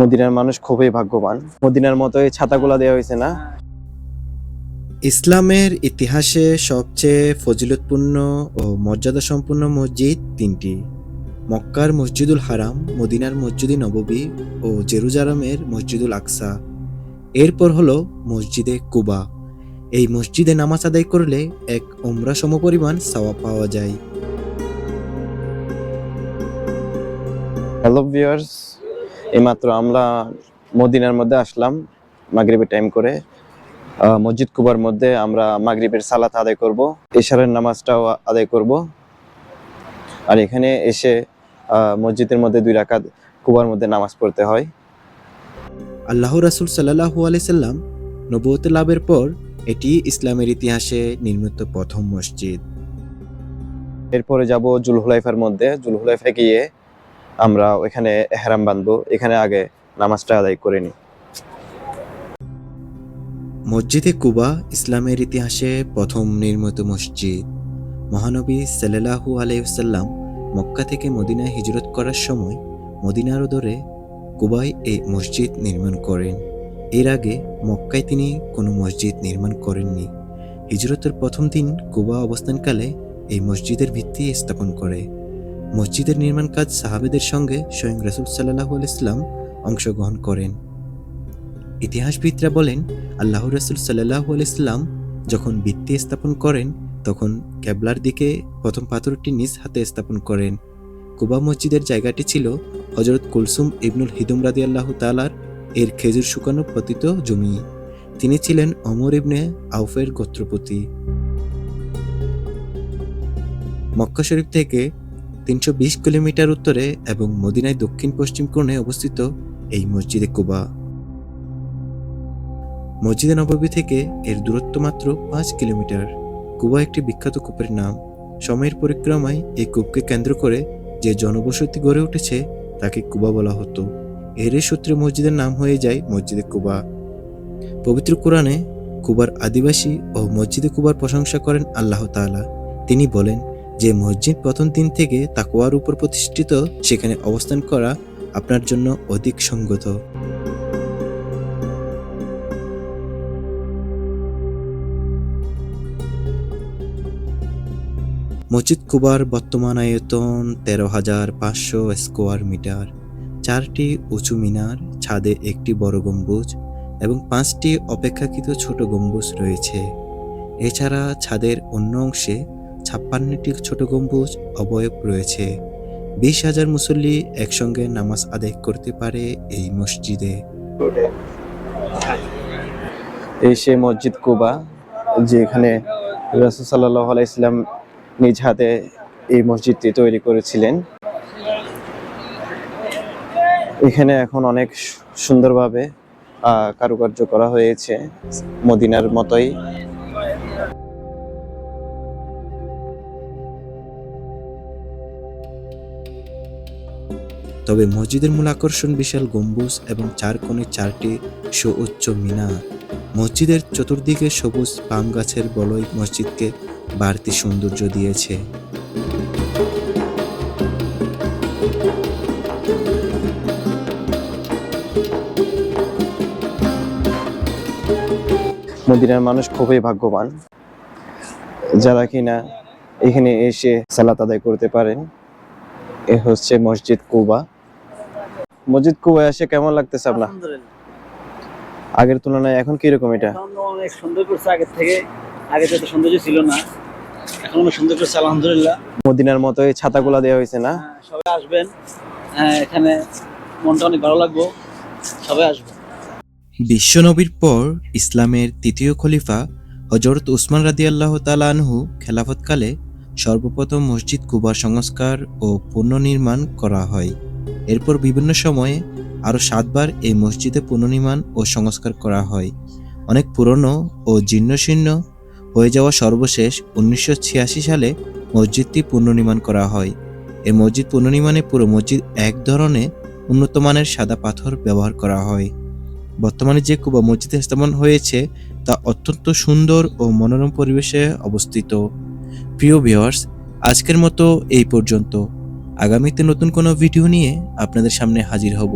মদিনার মানুষ খুবই ভাগ্যবান। মদিনার মতো এই ছাতাগুলা দেওয়া হয়েছে না? ইসলামের ইতিহাসে সবচেয়ে ফজিলতপূর্ণ ও মর্যাদা মর্যাদাসম্পন্ন মসজিদ তিনটি। মক্কার মসজিদুল হারাম মদিনার মসজিদে নববী ও জেরুজারামের মসজিদুল আকসা। এরপর হলো মসজিদে কুবা। এই মসজিদে নামাজ আদায় করলে এক ওমরা সমপরিমাণ সাওয়া পাওয়া যায়। হ্যালো ভিউয়ার্স এইমাত্র আমরা মদিনার মধ্যে আসলাম মাগরিবের টাইম করে। মসজিদ কুবার মধ্যে আমরা মাগরিবের সালাত আদায় করব এশারের নামাজটাও আদায় করব। আর এখানে এসে মসজিদের মধ্যে দুই রাকাত কুবার মধ্যে নামাজ পড়তে হয়। আল্লাহ রাসুল সাল্লাহু আলাইসাল্লাম নবুয়ত লাভের পর এটি ইসলামের ইতিহাসে নির্মিত প্রথম মসজিদ। এরপরে যাব জুলহুলাইফার মধ্যে। জুলহুলাইফা গিয়ে আমরা ওখানে এহরাম বাঁধবো, এখানে আগে নামাজটা আদায় করে নিই। মসজিদে কুবা ইসলামের ইতিহাসে প্রথম নির্মিত মসজিদ। মহানবী সাল্লাহু আলাইসাল্লাম মক্কা থেকে মদিনায় হিজরত করার সময় মদিনার দরে কুবায় এই মসজিদ নির্মাণ করেন। এর আগে মক্কায় তিনি কোনো মসজিদ নির্মাণ করেননি। হিজরতের প্রথম দিন কুবা অবস্থানকালে এই মসজিদের ভিত্তি স্থাপন করে। মসজিদের নির্মাণ কাজ সাহাবেদের সঙ্গে স্বয়ং রাসুল সাল্লাহু আলাইসলাম অংশগ্রহণ করেন। ইতিহাসবিদরা বলেন আল্লাহ রাসুল সাল্লাহ আলাইসাল্লাম যখন ভিত্তি স্থাপন করেন, তখন ক্যাবলার দিকে প্রথম পাথরটি নিজ হাতে স্থাপন করেন। কুবা মসজিদের জায়গাটি ছিল হজরত কুলসুম ইবনুল হিদুম রাদি আল্লাহ তালার এর খেজুর শুকানো পতিত জমি। তিনি ছিলেন অমর ইবনে আউফের গোত্রপতি। মক্কা শরীফ থেকে তিনশো বিশ কিলোমিটার উত্তরে এবং মদিনায় দক্ষিণ পশ্চিম কোণে অবস্থিত এই মসজিদে কুবা। মসজিদে নববী থেকে এর দূরত্ব মাত্র পাঁচ কিলোমিটার। কুবা একটি বিখ্যাত কূপের নাম। সময়ের পরিক্রমায় এই কূপকে কেন্দ্র করে যে জনবসতি গড়ে উঠেছে, তাকে কুবা বলা হতো। এরই সূত্রে মসজিদের নাম হয়ে যায় মসজিদে কুবা। পবিত্র কোরআনে কুবার আদিবাসী ও মসজিদে কুবার প্রশংসা করেন আল্লাহ তাআলা। তিনি বলেন যে মসজিদ প্রথম দিন থেকে তাকুয়ার উপর প্রতিষ্ঠিত, সেখানে অবস্থান করা আপনার জন্য অধিক সঙ্গত। মসজিদ কুবার বর্তমান আয়তন তেরো হাজার পাঁচশো স্কোয়ার মিটার। চারটি উঁচু মিনার, ছাদে একটি বড় গম্বুজ এবং পাঁচটি অপেক্ষাকৃত ছোট গম্বুজ রয়েছে। এছাড়া ছাদের অন্য অংশে ছাপ্পান্নটি ছোট গম্বুজ অবয়ব রয়েছে। বিশ হাজার মুসল্লি একসঙ্গে নামাজ আদায় করতে পারে এই মসজিদে। এই সে মসজিদ কুবা যে এখানে রাসুল সাল্লাহ আলাইসলাম নিজ হাতে এই মসজিদটি তৈরি করেছিলেন। এখানে এখন অনেক সুন্দরভাবে কারুকার্য করা হয়েছে। মদিনার মতোই তবে মসজিদের মূল আকর্ষণ বিশাল গম্বুজ এবং চার কোণে চারটি সুউচ্চ মিনার মসজিদের চতুর্দিকে সবুজ পাম গাছের বলয় মসজিদকে বাড়তি সৌন্দর্য দিয়েছে। মদিনার মানুষ খুবই ভাগ্যবান। যারা কিনা এখানে এসে সালাত আদায় করতে পারেন, এ হচ্ছে মসজিদ কুবা। মসজিদ কুবা এসে কেমন লাগতেছে আপনার? আলহামদুলিল্লাহ। আগের তুলনায় এখন কীরকম এটা? অনেক সুন্দর করছে আগের থেকে। আগে তো সৌন্দর্য ছিল না। এখন অনেক সুন্দর করছে আলহামদুলিল্লাহ। মদিনার মতো এই ছাতাগুলা দেওয়া হয়েছে না? হ্যাঁ, সবাই আসবেন। হ্যাঁ, এখানে মনটা অনেক ভালো লাগবো। সবাই আসবেন। বিশ্বনবীর পর ইসলামের তৃতীয় খলিফা হজরত উসমান রাদিয়াল্লাহ তালা আনহু খেলাফতকালে সর্বপ্রথম মসজিদ কুবার সংস্কার ও পুনর্নির্মাণ করা হয়। এরপর বিভিন্ন সময়ে আরও সাতবার এই মসজিদে পুনর্নির্মাণ ও সংস্কার করা হয়। অনেক পুরনো ও জীর্ণশীর্ণ হয়ে যাওয়া সর্বশেষ উনিশশো ছিয়াশি সালে মসজিদটি পুনর্নির্মাণ করা হয়। এই মসজিদ পুনর্নির্মাণে পুরো মসজিদ এক ধরনের উন্নত মানের সাদা পাথর ব্যবহার করা হয়। বর্তমানে যে কুবা মসজিদে স্থাপন হয়েছে তা অত্যন্ত সুন্দর ও মনোরম পরিবেশে অবস্থিত। প্রিয় ভিওয়ার্স আজকের মতো এই পর্যন্ত। আগামীতে নতুন কোনো ভিডিও নিয়ে আপনাদের সামনে হাজির হব।